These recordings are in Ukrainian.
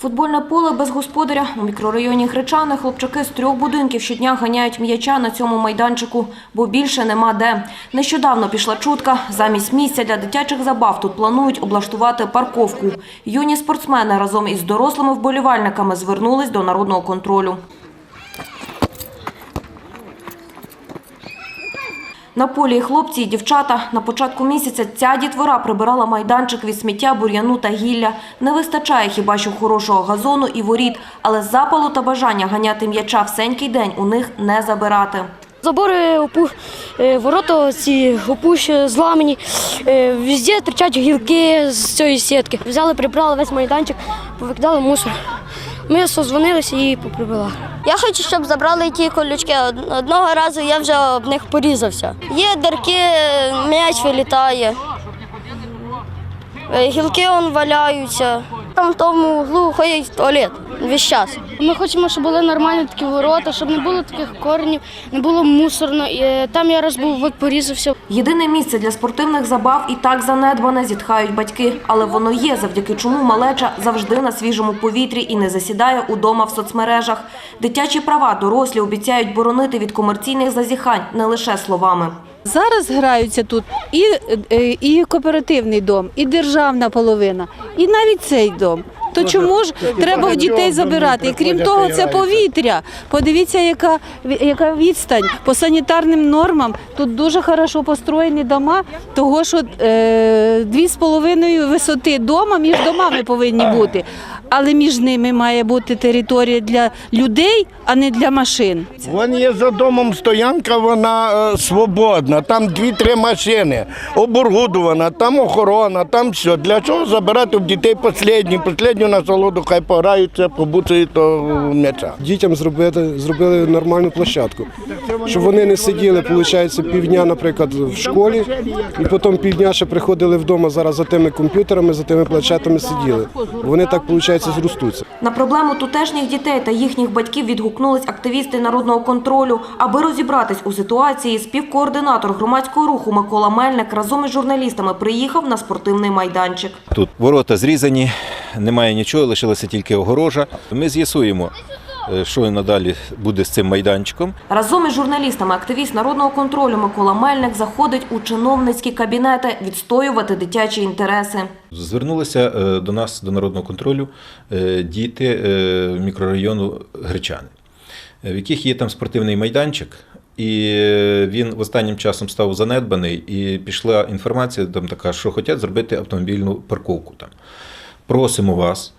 Футбольне поле без господаря у мікрорайоні Гречани хлопчаки з трьох будинків щодня ганяють м'яча на цьому майданчику, бо більше нема де. Нещодавно пішла чутка. Замість місця для дитячих забав тут планують облаштувати парковку. Юні спортсмени разом із дорослими вболівальниками звернулись до народного контролю. На полі хлопці і дівчата. На початку місяця ця дітвора прибирала майданчик від сміття, бур'яну та гілля. Не вистачає хіба що хорошого газону і воріт, але запалу та бажання ганяти м'яча всенький день у них не забирати. Забори опу... е, ворота ці опущ зламані. Е, Везде торчать гілки з цієї сітки. Взяли, прибрали весь майданчик, повикидали мусор. Ми созвонилися і поприбила. Я хочу, щоб забрали ті колючки. Одного разу я вже об них порізався. Є дірки, м'яч вилітає. Е, Гілки он валяються. Там в тому углу ходять в туалет весь час. Ми хочемо, щоб були нормальні такі ворота, щоб не було таких коренів, не було мусорно. І, е, Там я раз був, от порізався. Єдине місце для спортивних забав і так занедбане, зітхають батьки. Але воно є, завдяки чому малеча завжди на свіжому повітрі і не засідає удома в соцмережах. Дитячі права дорослі обіцяють боронити від комерційних зазіхань не лише словами. Зараз граються тут і, е, і кооперативний дом, і державна половина, і навіть цей дом. То чому ж треба в дітей забирати? І крім того, це повітря. Подивіться, яка, яка відстань по санітарним нормам. Тут дуже хорошо построєні дома, того що е, дві з половиною висоти дома між домами повинні бути. Але між ними має бути територія для людей, а не для машин. Вон є за домом стоянка, вона е, свободна, там дві-три машини, оборудована, там охорона, там все. Для чого забирати в дітей останню, останню насолоду, хай пограються, побуцають то м'яча. дітям зробити, зробили нормальну площадку, щоб вони не сиділи, виходить, півдня, наприклад, в школі, і потім півдня ще приходили вдома зараз за тими комп'ютерами, за тими планшетами сиділи. Вони так, виходить, зростуться. На проблему тутешніх дітей та їхніх батьків відгукнулись активісти народного контролю. Аби розібратись у ситуації, співкоординатор громадського руху Микола Мельник разом із журналістами приїхав на спортивний майданчик. Тут ворота зрізані, немає нічого, лишилася тільки огорожа. Ми з'ясуємо, що надалі буде з цим майданчиком. Разом із журналістами активіст народного контролю Микола Мельник заходить у чиновницькі кабінети відстоювати дитячі інтереси. Звернулися е, до нас, до народного контролю, е, діти е, мікрорайону Гречани, е, в яких є там спортивний майданчик. І е, він останнім часом став занедбаний, і пішла інформація там така, що хочуть зробити автомобільну парковку там. Просимо вас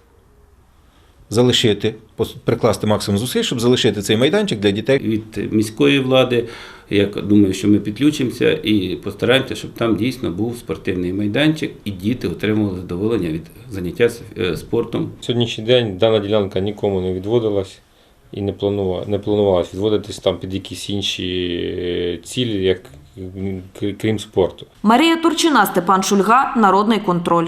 залишити, прикласти максимум зусиль, щоб залишити цей майданчик для дітей. від міської влади. Я думаю, що ми підключимося і постараємося, щоб там дійсно був спортивний майданчик, і діти отримували задоволення від заняття е, спортом. Сьогоднішній день дана ділянка нікому не відводилась і не планувала, не планувалась відводитись там під якісь інші е, цілі, як крім спорту. Марія Турчина, Степан Шульга, Народний контроль.